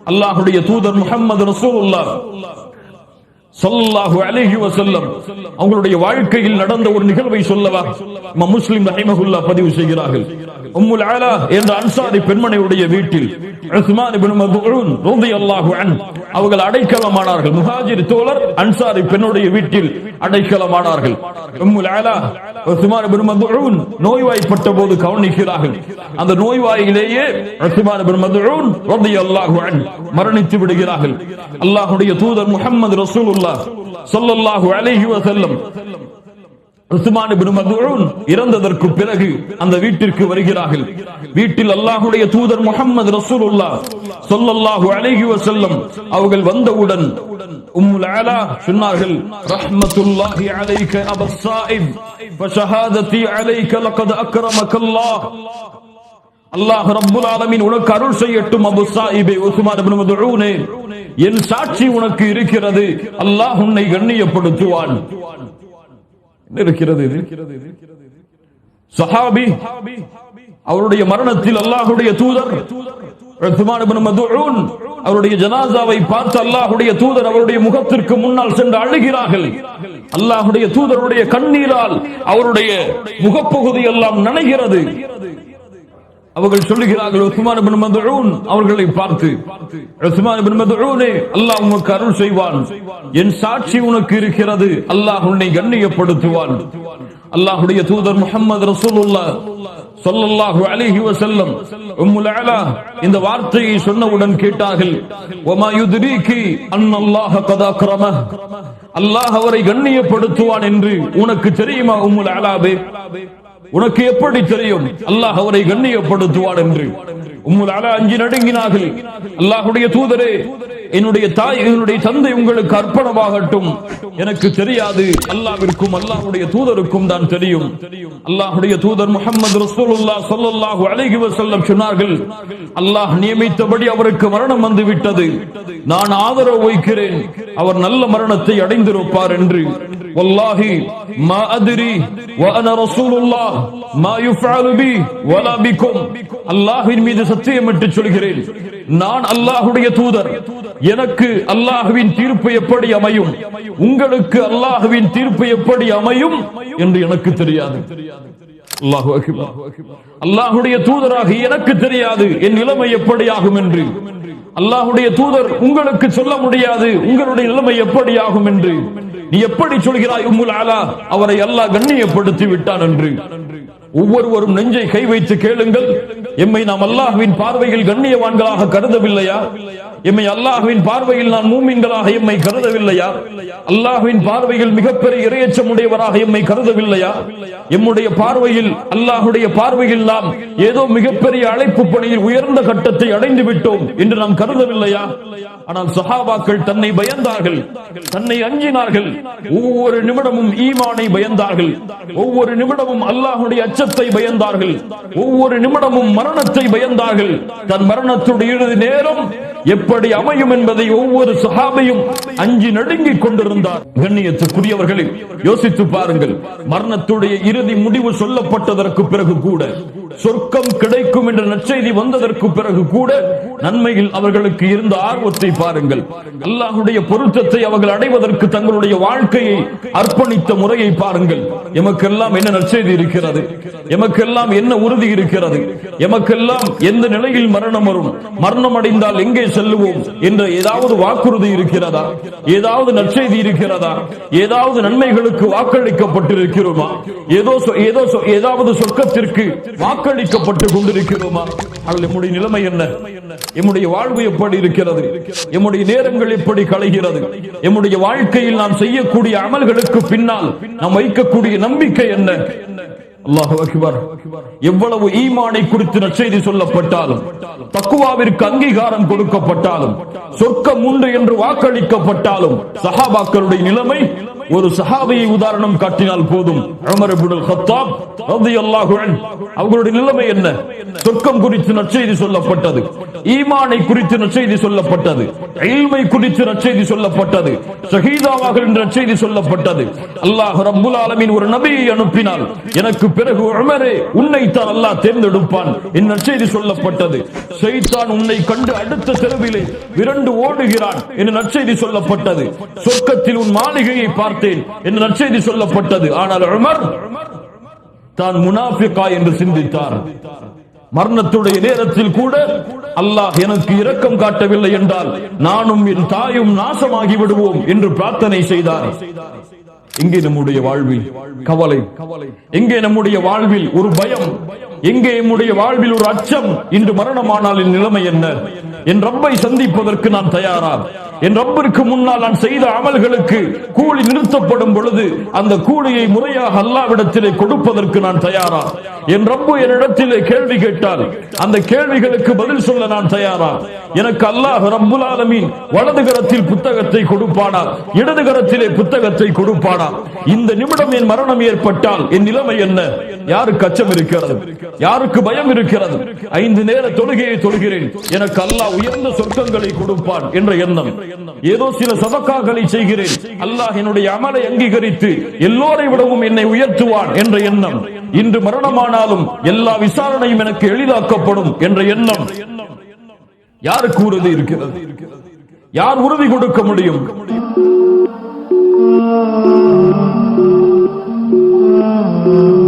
அல்லாஹுடைய தூதர் முகமது ரசூலுல்லாஹ் சல்லாஹு அலைஹி வசல்லம் அவங்களுடைய வாழ்க்கையில் நடந்த ஒரு நிகழ்வை சொல்லவா? முஸ்லிம் ரஹிமஹுல்லாஹ் பதிவு செய்கிறார்கள். உம்முல் என்ற அன்சாரி பெண்மணியுடைய வீட்டில் உஸ்மான் இப்னு ரலியல்லாஹு அன்ஹு அவர்கள் அடைக்கலமானார்கள். முஹாஜிர் தோழர் அன்சாரி பெண்ணுடைய வீட்டில் அடைக்கலமானார்கள். உம்முல் ஆலா உஸ்மான் இப்னு நோய்வாய்ப்பட்ட போது கவனிக்கிறார்கள். அந்த நோய்வாயிலேயே உஸ்மான் இப்னு மதுஊன் ரலியல்லாஹு அன்ஹு மரணித்து விடுகிறார்கள். அல்லாஹ்வுடைய தூதர் முஹம்மது ரசூலுல்லாஹ் ஸல்லல்லாஹு அலைஹி வஸல்லம் இறந்ததற்கு பிறகு அந்த வீட்டிற்கு வருகிறார்கள். வீட்டில் அல்லாஹுடைய தூதர் முகமது ரசூலுல்லா சொல்லல்லாஹு அழகி வசல்லம் அவர்கள் வந்தவுடன் உம்முல் ஆலா சொன்னார்கள் ரஹ்மத்துல்லாஹி அலைக அபஸ்ஸாயிப் ஃபஷஹாததி அலைக லகத் அக்ரமக்கல்லாஹ் அல்லாஹ் ரப்புல் ஆலமீன் உனக்கு அருள் செய்யட்டும் அபு சாஹிபே உஸ்மான் இப்னு மதுஊனே என் சாட்சி உனக்கு இருக்கிறது. அல்லாஹ் உன்னை கண்ணியப்படுத்துவான். என்ன இருக்கிறது இது. சஹாபி அவருடைய மரணத்தில் அல்லாஹுடைய தூதர் அவருடைய ஜனாசாவை பார்த்து அல்லாஹுடைய தூதர் அவருடைய முகத்திற்கு முன்னால் சென்று அழுகிறார்கள். அல்லாஹுடைய தூதருடைய கண்ணீரால் அவருடைய முகப்பகுதி எல்லாம் நனைகிறது. அவர்கள் சொல்லுகிறார்கள் உஸ்மான் இப்னு அவர்களை பார்த்து உஸ்மான் அல்லாஹ் உனக்கு அருள் செய்வான். என் சாட்சி உனக்கு இருக்கிறது. அல்லாஹ் உன்னை கண்ணியப்படுத்துவான். அல்லாஹுடைய தூதர் முகமது ரசூலுல்லா சொல்லல்லாஹு அலிஹி வசல்லம் உம்முல் அலா இந்த வார்த்தையை சொன்னவுடன் கேட்டார்கள் வமா யுத்ரீகி அன்னல்லாஹ கதா கிரம அல்லாஹ் அவரை கண்ணியப்படுத்துவான் என்று உனக்கு தெரியுமா உம்முல் அலாபே? உனக்கு எப்படி தெரியும்? அல்லாஹ் அவரை கண்ணியப்படுத்துவார் என்று. உம்முல் அலா அஞ்சு நடுங்கினார்கள் அல்லாஹுடைய தூதரே என்னுடைய தாய் என்னுடைய தந்தை உங்களுக்கு அர்ப்பணமாகட்டும் எனக்கு தெரியாது அல்லாவிற்கும் அல்லாஹுடைய தூதருக்கும் தான் தெரியும் அல்லாஹுடைய தூதர் முகமது ரசூலுல்லாஹ் ஸல்லல்லாஹு அலைஹி வஸல்லம் சொன்னார்கள் அல்லாஹ் நியமித்தபடி அவருக்கு மரணம் வந்து விட்டது நான் ஆதரவு வைக்கிறேன் அவர் நல்ல மரணத்தை அடைந்திருப்பார் என்று வல்லாஹி மா அதிரி وأنا رسول الله ما يفعل بي ولا بكم அல்லாஹ்வின் மீது சத்தியமிட்டு சொல்கிறேன் நான் அல்லாஹுடைய தூதர். எனக்கு அல்லாஹுவின் தீர்ப்பு எப்படி அமையும்? உங்களுக்கு அல்லாஹுவின் தீர்ப்பு எப்படி அமையும் என்று எனக்கு தெரியாது. அல்லாஹுடைய தூதராக எனக்கு தெரியாது. என் நிலைமை எப்படி ஆகும் என்று. அல்லாஹுடைய தூதர் உங்களுக்கு சொல்ல முடியாது. உங்களுடைய நிலைமை எப்படி ஆகும் என்று. நீ எப்படி சொல்கிறாய் உம்முல் ஆலா அவரை அல்லாஹ் கண்ணியப்படுத்தி விட்டான் என்று. ஒவ்வொருவரும் நெஞ்சை கை வைத்து கேளுங்கள். எம்மை நாம் அல்லாஹ்வின் பார்வையில் கண்ணியவான்களாக கருதவில்லையா? எம்மை அல்லாஹுவின் பார்வையில் நான் மூமின்களாக எம்மை கருதவில்லையா? அல்லாஹுவின் பார்வையில் மிகப்பெரிய இரையச்சம் உடையவராக எம்மை கருதவில்லையா? எம்முடைய பார்வையில் அல்லாஹுடைய பார்வையில் நாம் ஏதோ மிகப்பெரிய அழைப்பு பணியில் உயர்ந்த கட்டத்தை அடைந்து விட்டோம் என்று நாம் கருதவில்லையா? ஆனால் சஹாபாக்கள் தன்னை பயந்தார்கள் தன்னை அஞ்சினார்கள். ஒவ்வொரு நிமிடமும் ஈமானை பயந்தார்கள் ஒவ்வொரு நிமிடமும் அல்லாஹுடைய அச்சத்தை பயந்தார்கள் ஒவ்வொரு நிமிடமும் மரணத்தை பயந்தார்கள். தன் மரணத்துடைய இறுதி நேரம் எப்ப எப்படி அமையும் என்பதை ஒவ்வொரு சஹாபையும் அஞ்சி நடுங்கிக் கொண்டிருந்தார். கண்ணியத்துக்குரியவர்களை யோசித்து பாருங்கள். மரணத்துடைய இறுதி முடிவு சொல்லப்பட்டதற்கு பிறகு கூட சொர்க்கம் கிடைக்கும் என்ற நற்செய்தி வந்ததற்கு பிறகு கூட நன்மையில் அவர்களுக்கு இருந்த ஆர்வத்தை பாருங்கள். அல்லாஹுடைய பொருத்தத்தை அவர்கள் அடைவதற்கு தங்களுடைய வாழ்க்கையை அர்ப்பணித்த முறையை பாருங்கள். எமக்கெல்லாம் என்ன நற்செய்தி இருக்கிறது? எமக்கெல்லாம் என்ன உறுதி இருக்கிறது? எமக்கெல்லாம் எந்த நிலையில் மரணம் வரும்? மரணம் அடைந்தால் எங்கே செல்லுவோம்? என்ற ஏதாவது வாக்குறுதி இருக்கிறதா? ஏதாவது நற்செய்தி இருக்கிறதா? ஏதாவது நன்மைகளுக்கு வாக்களிக்கப்பட்டிருக்கிறோமா? ஏதோ ஏதோ ஏதாவது சொர்க்கத்திற்கு வாக்களிக்கப்பட்டு கொண்டிருக்கிறோமா? அல்ல நம்முடைய நிலைமை என்ன? எம்முடைய வாழ்வு எப்படி இருக்கிறது? எம்முடைய நேரங்கள் எப்படி கலைகிறது எம்முடைய வாழ்க்கையில் நாம் செய்யக்கூடிய அமல்களுக்கு பின்னால் நாம் வைக்கக்கூடிய நம்பிக்கை என்ன? அல்லாஹ் அக்பர். எவ்வளவு ஈமானை குறித்து நற்செய்தி சொல்லப்பட்டாலும் தக்குவாவிற்கு அங்கீகாரம் கொடுக்கப்பட்டாலும் சொர்க்கம் உண்டு என்று வாக்களிக்கப்பட்டாலும் சஹாபாக்களுடைய நிலைமை ஒரு சஹாபியை உதாரணம் காட்டினால் போதும். உமர் இப்னுல் கத்தாப் ரலியல்லாஹு அவர்களுடைய நிலைமை என்ன? சொர்க்கம் குறித்து நற்செய்தி சொல்லப்பட்டது. ஈமானை குறித்து நற்செய்தி சொல்லப்பட்டது. இல்மை குறித்து நற்செய்தி சொல்லப்பட்டது. ஷஹீதாவாக நற்செய்தி சொல்லப்பட்டது. அல்லாஹ் ரப்புல் ஆலமின் ஒரு நபியை அனுப்பினால் எனக்கு பிறகு உமரே உன்னை தான் அல்லாஹ் தேர்ந்தெடுப்பான் என் நற்செய்தி சொல்லப்பட்டது. ஷைத்தான் உன்னை கண்டு அடுத்த தெருவிலே விரண்டு ஓடுகிறான் என்று நற்செய்தி சொல்லப்பட்டது. சொர்க்கத்தில் உன் மாளிகையை பார்த்தேன் என்று நற்செய்தி சொல்லப்பட்டது. ஆனால் உமர் தான் முனாஃபிகா என்று சிந்தித்தார். மரணத்துடைய நேரத்தில் கூட அல்லாஹ் எனக்கு இரக்கம் காட்டவில்லை என்றால் நானும் என் தாயும் நாசமாகி விடுவோம் என்று பிரார்த்தனை செய்தார். எங்கே நம்முடைய வாழ்வில் கவலை. எங்கே நம்முடைய வாழ்வில் ஒரு பயம். எங்கே நம்முடைய வாழ்வில் ஒரு அச்சம். இன்று மரணமானால் என் நிலைமை என்ன? என் ரப்பை சந்திப்பதற்கு நான் தயாரா என் ரப்பிற்கு முன்னால் நான் செய்த அமல்களுக்கு கூலி நிறுத்தப்படும் பொழுது அந்த கூலியை முறையாக அல்லாவிடத்திலே கொடுப்பதற்கு நான் தயாரா என் ரப்பு என்னிடத்திலே கேள்வி கேட்டால் அந்த கேள்விகளுக்கு பதில் சொல்ல நான் தயாரா எனக்கு அல்லாஹ் ரப்புல் ஆலமீன் வலது கரத்தில் புத்தகத்தை கொடுப்பானா? இடது கரத்திலே புத்தகத்தை கொடுப்பானா? இந்த நிமிடம் என் மரணம் ஏற்பட்டால் என் நிலைமை என்ன? யாருக்கு அச்சம் இருக்கிறது? யாருக்கு பயம் இருக்கிறது? ஐந்து நேர தொழுகையை தொழுகிறேன். எனக்கு அல்லாஹ் உயர்ந்த சொர்க்கங்களை கொடுப்பான் என்ற எண்ணம். ஏதோ சில சதக்காக்களை செய்கிறேன். அல்லாஹ் என்னுடைய அமலை அங்கீகரித்து எல்லோரை விடவும் என்னை உயர்த்துவான் என்ற எண்ணம். இன்று மரணமானாலும் எல்லா விசாரணையும் எனக்கு எளிதாக்கப்படும் என்ற எண்ணம். யாருக்கு உறுதி இருக்கிறது? யார் உறுதி கொடுக்க முடியும்? Thank you.